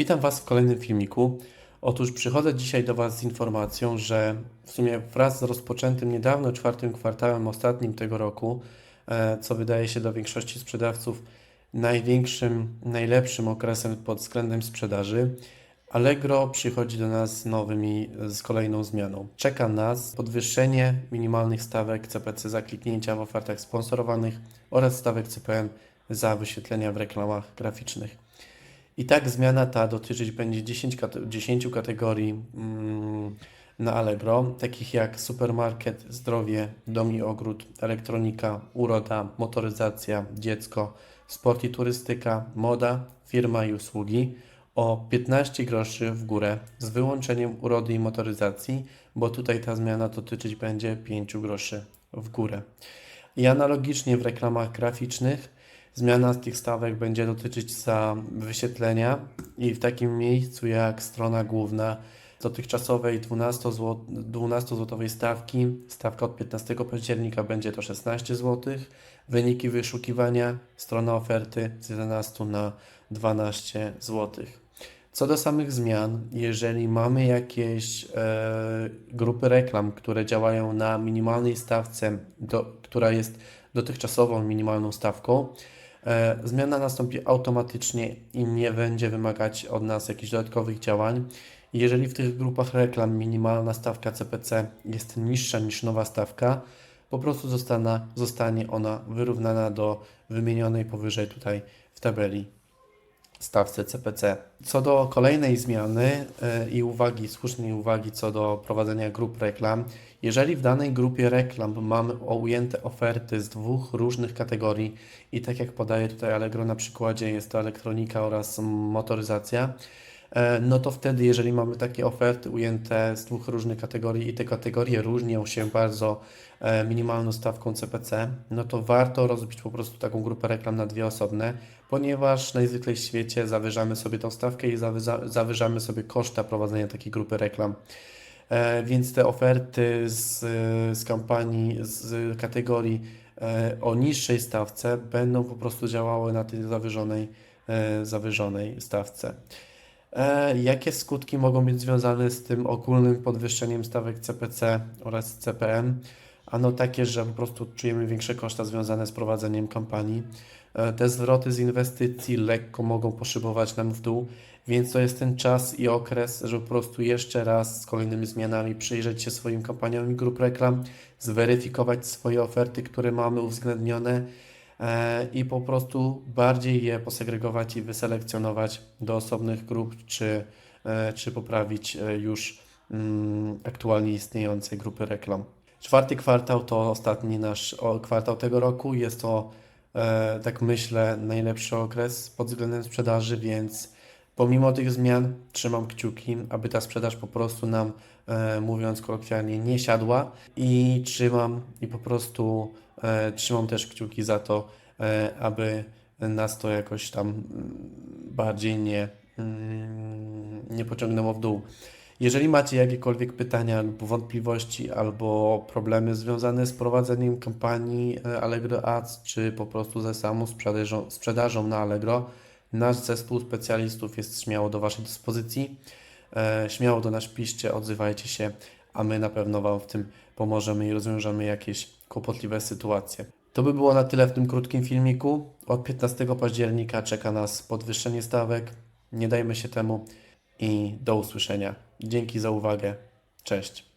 Witam Was w kolejnym filmiku. Otóż przychodzę dzisiaj do Was z informacją, że w sumie wraz z rozpoczętym niedawno czwartym kwartałem ostatnim tego roku, e, co wydaje się do większości sprzedawców największym, najlepszym okresem pod względem sprzedaży, Allegro przychodzi do nas z nowymi, z kolejną zmianą. Czeka nas podwyższenie minimalnych stawek CPC za kliknięcia w ofertach sponsorowanych oraz stawek CPM za wyświetlenia w reklamach graficznych. I tak zmiana ta dotyczyć będzie 10, kate- 10 kategorii mm, na Allegro, takich jak supermarket, zdrowie, dom i ogród, elektronika, uroda, motoryzacja, dziecko, sport i turystyka, moda, firma i usługi o 15 groszy w górę z wyłączeniem urody i motoryzacji, bo tutaj ta zmiana dotyczyć będzie 5 groszy w górę. I analogicznie w reklamach graficznych zmiana tych stawek będzie dotyczyć za wyświetlenia i w takim miejscu jak strona główna dotychczasowej 12 zł, 12 złotowej stawki, stawka od 15 października będzie to 16 zł, wyniki wyszukiwania, strona oferty z 11 na 12 zł. Co do samych zmian, jeżeli mamy jakieś e, grupy reklam, które działają na minimalnej stawce, do, która jest dotychczasową minimalną stawką, zmiana nastąpi automatycznie i nie będzie wymagać od nas jakichś dodatkowych działań. Jeżeli w tych grupach reklam minimalna stawka CPC jest niższa niż nowa stawka, po prostu zostana, zostanie ona wyrównana do wymienionej powyżej tutaj w tabeli stawce CPC. Co do kolejnej zmiany e, i uwagi, słusznej uwagi co do prowadzenia grup reklam, jeżeli w danej grupie reklam mamy ujęte oferty z dwóch różnych kategorii i tak jak podaje tutaj Allegro na przykładzie, jest to elektronika oraz motoryzacja, no to wtedy, jeżeli mamy takie oferty ujęte z dwóch różnych kategorii i te kategorie różnią się bardzo e, minimalną stawką CPC, no to warto rozbić po prostu taką grupę reklam na dwie osobne, ponieważ najzwyklej w świecie zawyżamy sobie tą stawkę i zawyżamy sobie koszta prowadzenia takiej grupy reklam. E, Więc te oferty z, z kampanii, z kategorii e, o niższej stawce będą po prostu działały na tej zawyżonej, e, zawyżonej stawce. E, Jakie skutki mogą być związane z tym ogólnym podwyższeniem stawek CPC oraz CPM? Ano takie, że po prostu czujemy większe koszta związane z prowadzeniem kampanii. E, Te zwroty z inwestycji lekko mogą poszybować nam w dół, więc to jest ten czas i okres, żeby po prostu jeszcze raz z kolejnymi zmianami przyjrzeć się swoim kampaniom i grup reklam, zweryfikować swoje oferty, które mamy uwzględnione i po prostu bardziej je posegregować i wyselekcjonować do osobnych grup, czy, e, czy poprawić e, już mm, aktualnie istniejące grupy reklam. Czwarty kwartał to ostatni nasz kwartał tego roku. Jest to, e, tak myślę, najlepszy okres pod względem sprzedaży, więc pomimo tych zmian trzymam kciuki, aby ta sprzedaż po prostu nam, e, mówiąc kolokwialnie, nie siadła i trzymam i po prostu e, trzymam też kciuki za to, e, aby nas to jakoś tam mm, bardziej nie, mm, nie pociągnęło w dół. Jeżeli macie jakiekolwiek pytania lub wątpliwości albo problemy związane z prowadzeniem kampanii e, Allegro Ads, czy po prostu ze samą sprzedażą, sprzedażą na Allegro, nasz zespół specjalistów jest śmiało do Waszej dyspozycji. E, śmiało do nas piszcie, odzywajcie się, a my na pewno Wam w tym pomożemy i rozwiążemy jakieś kłopotliwe sytuacje. To by było na tyle w tym krótkim filmiku. Od 15 października czeka nas podwyższenie stawek. Nie dajmy się temu i do usłyszenia. Dzięki za uwagę. Cześć.